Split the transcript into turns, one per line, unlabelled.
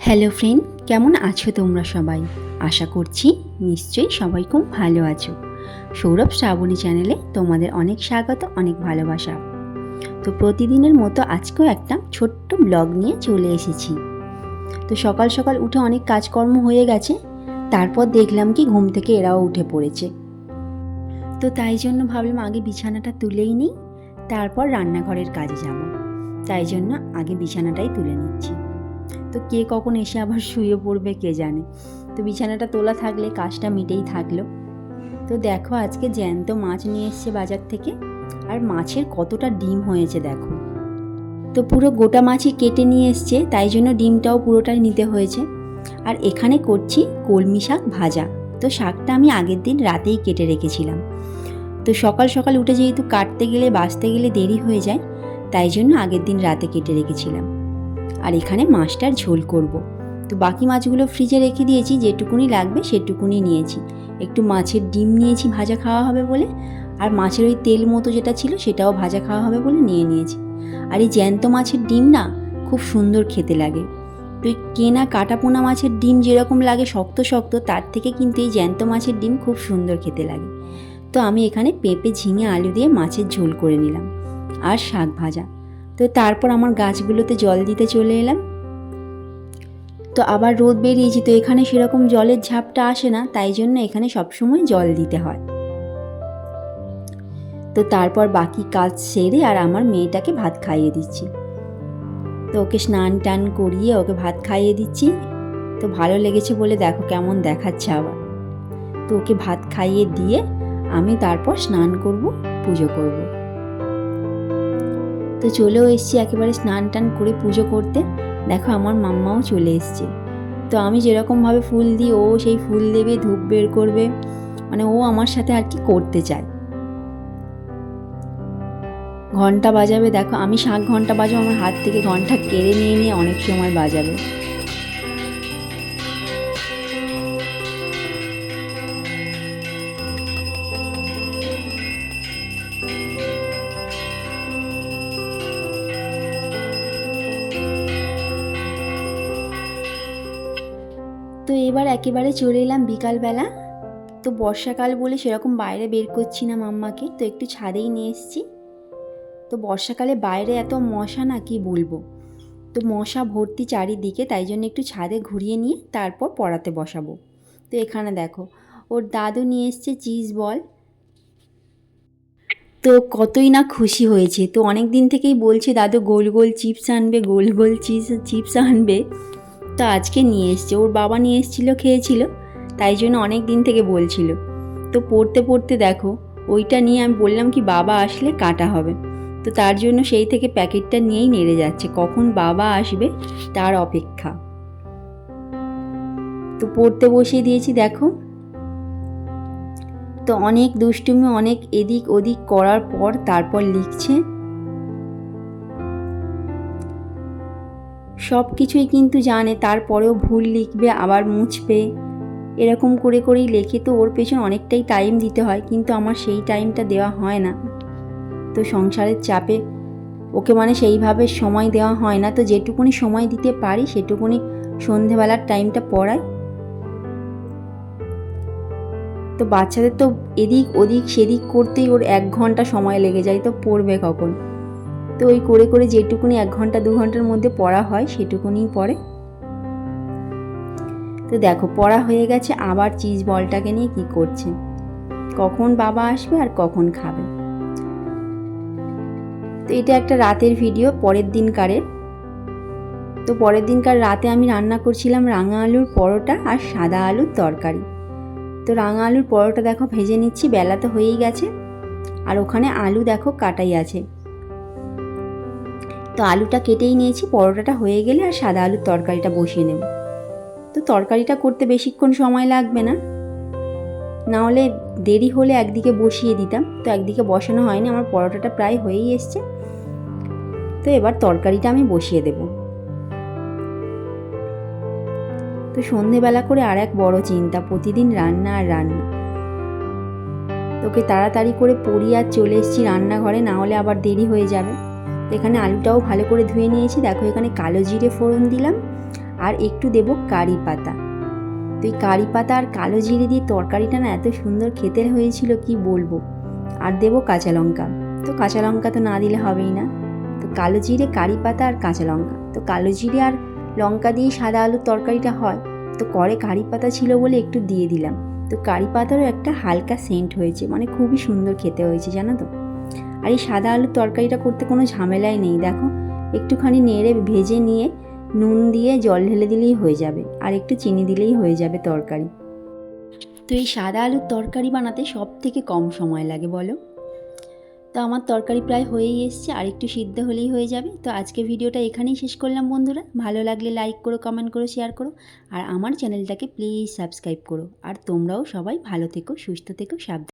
Hello friend কেমন আছো তোমরা সবাই? আশা করছি নিশ্চয়ই সবাই খুব ভালো আছো। সৌরভ শ্রাবণী চ্যানেলে তোমাদের অনেক স্বাগত, অনেক ভালোবাসা। তো প্রতিদিনের মতো আজকেও একটা ছোট্ট ব্লগ নিয়ে চলে এসেছি। তো সকাল সকাল উঠে অনেক কাজকর্ম হয়ে গেছে, তারপর দেখলাম কি ঘুম থেকে এরাও উঠে পড়েছে। তো তাই জন্য ভাবলাম আগে বিছানাটা তুলেই নিই, তারপর রান্নাঘরের কাজে যাব। তাই জন্য আগে বিছানাটাই তুলে নিচ্ছি। তো কে কখন এসে আবার শুয়ে পড়বে কে জানে? তো বিছানাটা তোলা থাকলে কাজটা মিটেই থাকল। তো দেখো আজকে জ্যান্ত মাছ নিয়ে এসছে বাজার থেকে। আর মাছের কতটা ডিম হয়েছে দেখো। তো পুরো গোটা মাছই কেটে নিয়ে এসছে, তাই জন্য ডিমটাও পুরোটাই নিতে হয়েছে। আর এখানে করছি কলমি শাক ভাজা। তো শাকটা আমি আগের দিন রাতেই কেটে রেখেছিলাম। তো সকাল সকাল উঠে যেহেতু কাটতে গেলে, বাঁচতে গেলে দেরি হয়ে যায়, তাই জন্য আগের দিন রাতে কেটে রেখেছিলাম। আর এখানে মাছটার ঝোল করব। তো বাকি মাছগুলো ফ্রিজে রেখে দিয়েছি, যেটুকুনি লাগবে সেটুকুনি নিয়েছি। একটু মাছের ডিম নিয়েছি, ভাজা খাওয়া হবে বলে। আর মাছের ওই তেল মতো যেটা ছিল সেটাও ভাজা খাওয়া হবে বলে নিয়ে নিয়েছি। আর এই জ্যান্ত মাছের ডিম না খুব সুন্দর খেতে লাগে। তো কেনা কাটা পোনা মাছের ডিম যেরকম লাগে শক্ত শক্ত, তার থেকে কিন্তু এই জ্যান্ত মাছের ডিম খুব সুন্দর খেতে লাগে। তো আমি এখানে পেঁপে, ঝিঙে, আলু দিয়ে মাছের ঝোল করে নিলাম। আর শাক ভাজা। তো তারপর আমার গাছগুলোতে জল দিতে চলে এলাম। তো আবার রোদ বেরিয়েছি তো এখানে সেরকম জলের ঝাপটা আসে না, তাই জন্য এখানে সবসময় জল দিতে হয়। তো তারপর বাকি কাজ সেরে আর আমার মেয়েটাকে ভাত খাইয়ে দিচ্ছি। তো ওকে স্নান টান করিয়ে ওকে ভাত খাইয়ে দিচ্ছি। তো ভালো লেগেছে বলে দেখো কেমন দেখাচ্ছে আবার। তো ওকে ভাত খাইয়ে দিয়ে আমি তারপর স্নান করব, পুজো করব। তো চলেও এসছি একেবারে স্নান টান করে পুজো করতে। দেখো আমার মাম্মাও চলে এসছে। তো আমি যেরকমভাবে ফুল দিই, ও সেই ফুল দেবে, ধূপ বের করবে মানে ও আমার সাথে আর কি করতে চায়। ঘণ্টা বাজাবে, দেখো আমি শাঁখ ঘণ্টা বাজাবো, আমার হাত থেকে ঘণ্টা কেড়ে নিয়ে নিয়ে অনেক সময় বাজাবে। এবার একেবারে চলে এলাম বিকালবেলা। তো বর্ষাকাল বলে সেরকম বাইরে বের করছি না মাম্মাকে, তো একটু ছাদেই নিয়ে এসেছি। তো বর্ষাকালে বাইরে এত মশা না, কি বলব? তো মশা ভর্তি চারিদিকে, তাই জন্য একটু ছাদে ঘুরিয়ে নিয়ে তারপর পড়াতে বসাবো। তো এখানে দেখো, ওর দাদু নিয়ে এসছে চিজ বল। তো কতই না খুশি হয়েছে। তো অনেক দিন থেকেই বলছে, দাদু গোল গোল চিপস আনবে, গোল গোল চিজ, চিপস আনবে। তো আজকে নিয়ে এসছে। ওর বাবা নিয়ে এসেছিল, খেয়েছিল, তাই জন্য অনেক দিন থেকে বলছিল। তো পড়তে পড়তে দেখো, ওইটা নিয়ে আমি বললাম কি বাবা আসলে কাটা হবে। তো তার জন্য সেই থেকে প্যাকেটটা নিয়েই নেড়ে যাচ্ছে। কখন বাবা আসবে, তার অপেক্ষা। তো পড়তে বসিয়ে দিয়েছি, দেখো। তো অনেক দুষ্টুমি, অনেক এদিক ওদিক করার পর তারপর লিখছে সব কিছুই কিন্তু জানে, তারপরেও ভুল লিখবে, আবার মুছবে। এরকম করে করেই লেখে তো ওর পেছনে অনেকটাই টাইম দিতে হয়, কিন্তু আমার সেই টাইমটা দেওয়া হয় না। তো সংসারের চাপে ওকে মানে সেইভাবে সময় দেওয়া হয় না, তো যেটুকুনি সময় দিতে পারি সেটুকুনি সন্ধেবেলার টাইমটা পড়াই। তো বাচ্চাদের তো এদিক ওদিক সেদিক করতেই ওর এক ঘণ্টা সময় লেগে যায়, তো পড়বে কখন? তো ওই করে করে যেটুকুনি এক ঘণ্টা, দু ঘণ্টার মধ্যে পড়া হয় সেটুকুনি পড়ে। তো দেখো, পড়া হয়ে গেছে, আবার চিজ বলটাকে নিয়ে কি করছে? কখন বাবা আসবে আর কখন খাবে? তো এটা একটা রাতের ভিডিও পরের দিনকারের। তো পরের দিনকার রাতে আমি রান্না করছিলাম রাঙা আলুর পরোটা আর সাদা আলুর তরকারি। তো রাঙা আলুর পরোটা দেখো, ভেজে নিচ্ছি, বেলা তো হয়েই গেছে। আর ওখানে আলু দেখো কাটাই আছে। তো আলুটা কেটেই নিয়েছি, পরোটাটা হয়ে গেলে আর সাদা আলুর তরকারিটা বসিয়ে নেব। তো তরকারিটা করতে বেশিক্ষণ সময় লাগবে না। না হলে দেরি হলে একদিকে বসিয়ে দিতাম, তো একদিকে বসানো হয়নি, আমার পরোটাটা প্রায় হয়েই এসছে। তো এবার তরকারিটা আমি বসিয়ে দেব। তো সন্ধেবেলা করে আর এক বড় চিন্তা, প্রতিদিন রান্না আর রান্না। তোকে তাড়াতাড়ি করে পড়ি আর চলে এসেছি রান্নাঘরে, না হলে আবার দেরি হয়ে যাবে। এখানে আলুটাও ভালো করে ধুয়ে নিয়েছি। দেখো এখানে কালো জিরে ফোড়ন দিলাম আর একটু দেবো কারি পাতা। তো এই কারি পাতা আর কালো জিরে দিয়ে তরকারিটা না এত সুন্দর খেতে হয়েছিল, কি বলব? আর দেবো কাঁচা লঙ্কা। তো কাঁচা লঙ্কা তো না দিলে হবেই না। তো কালো জিরে, কারি পাতা আর কাঁচা লঙ্কা। তো কালো জিরে আর লঙ্কা দিয়ে সাদা আলুর তরকারিটা হয়। তো করে কারি পাতা ছিল বলে একটু দিয়ে দিলাম। তো কারি পাতারও একটা হালকা সেন্ট হয়েছে মানে খুবই সুন্দর খেতে হয়েছে, জানো তো? আর এই সাদা আলুর তরকারিটা করতে কোনো ঝামেলাই নেই, দেখো। একটুখানি নেড়ে ভেজে নিয়ে নুন দিয়ে জল ঢেলে দিলেই হয়ে যাবে, আর একটু চিনি দিলেই হয়ে যাবে তরকারি। তো এই সাদা আলুর তরকারি বানাতে সব থেকে কম সময় লাগে বলো? তো আমার তরকারি প্রায় হয়েই এসছে, আর একটু সিদ্ধ হলেই হয়ে যাবে। তো আজকে ভিডিওটা এখানেই শেষ করলাম বন্ধুরা। ভালো লাগলে লাইক করো কমেন্ট করো শেয়ার করো, আর আমার চ্যানেলটাকে প্লিজ সাবস্ক্রাইব করো। আর তোমরাও সবাই ভালো থেকো, সুস্থ থেকো, সাবধান